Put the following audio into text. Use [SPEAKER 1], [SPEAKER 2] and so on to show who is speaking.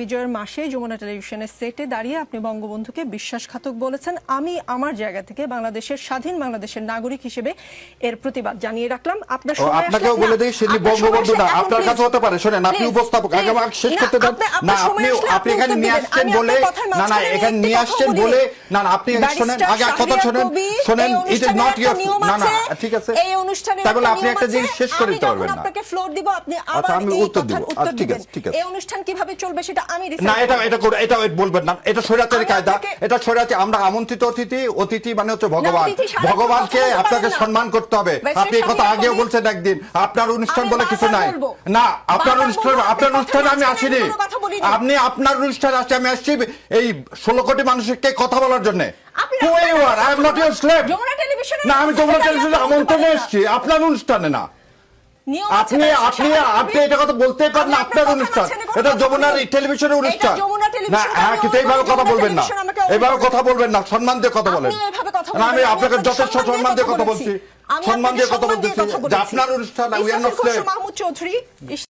[SPEAKER 1] বিজয়ের মাসে যমুনা টেলিভিশনের সেটে দাঁড়িয়ে আপনি বঙ্গবন্ধুকে বিশ্বাসঘাতক বলেছেন। আমি আমার জায়গা থেকে বাংলাদেশের স্বাধীন বাংলাদেশের নাগরিক হিসেবে এর প্রতিবাদ জানিয়ে রাখলাম। আপনার
[SPEAKER 2] আপনাকেও বলে দিই বঙ্গবন্ধু না আপনার কাছে হতে পারে শোনেন আপনি উপস্থাপক আগে
[SPEAKER 1] please,
[SPEAKER 2] আমাকে শেষ করতে দেন। না আপনি আপনি এখানে নিয়ে আসছেন বলে না না এখানে নিয়ে আসছেন
[SPEAKER 1] বলে।
[SPEAKER 2] না না আপনি শোনেন আগে কথা শোনেন শোনেন ইট ইজ নট না না ঠিক আছে।
[SPEAKER 1] এই
[SPEAKER 2] বলে
[SPEAKER 1] একটা
[SPEAKER 2] আপনি একটা জিনিস শেষ করে দিতে পারবেন না।
[SPEAKER 1] আপনাকে ফ্লোর দিব আপনি
[SPEAKER 2] আচ্ছা,
[SPEAKER 1] আবার এই কথার। উত্তর
[SPEAKER 2] আচ্ছা,
[SPEAKER 1] দিবেন। এই অনুষ্ঠান কীভাবে চলবে সেটা আমি
[SPEAKER 2] না এটা এটা এটা বলবেন না। এটা স্বৈরাচারী কায়দা। এটা স্বৈরাচারী আমরা আমন্ত্রিত অতিথি অতিথি মানে হচ্ছে ভগবান। ভগবানকে আপনাকে সম্মান করতে হবে। আপনি কথা আগেও বলছেন একদিন। আপনার অনুষ্ঠান বলে কিছু নাই। না আপনার অনুষ্ঠান আপনার অনুষ্ঠানে আমি আসিনি। আপনি আপনার অনুষ্ঠানে আসছি। আমি আসছি এই ষোলো কোটি মানুষকে কথা বলার জন্য। না আমি যমুনা টেলিভিশনে আমন্ত্রণে এসেছি। আপনার অনুষ্ঠানে না। আপনি আপনি আপনি এটা কথা বলতে পারেন আপনার অনুষ্ঠান। এটা যমুনার টেলিভিশনের অনুষ্ঠান। না হ্যাঁ কিন্তু এইভাবে কথা বলবেন না। এইভাবে কথা বলবেন না সম্মান দিয়ে কথা বলেন। না, আমি আপনাকে যথেষ্ট
[SPEAKER 1] সম্মান
[SPEAKER 2] দিয়ে কথা বলছি। সম্মান দিয়ে কথা বলতেছি। আপনার অনুষ্ঠান উই আর নট
[SPEAKER 1] চৌধুরী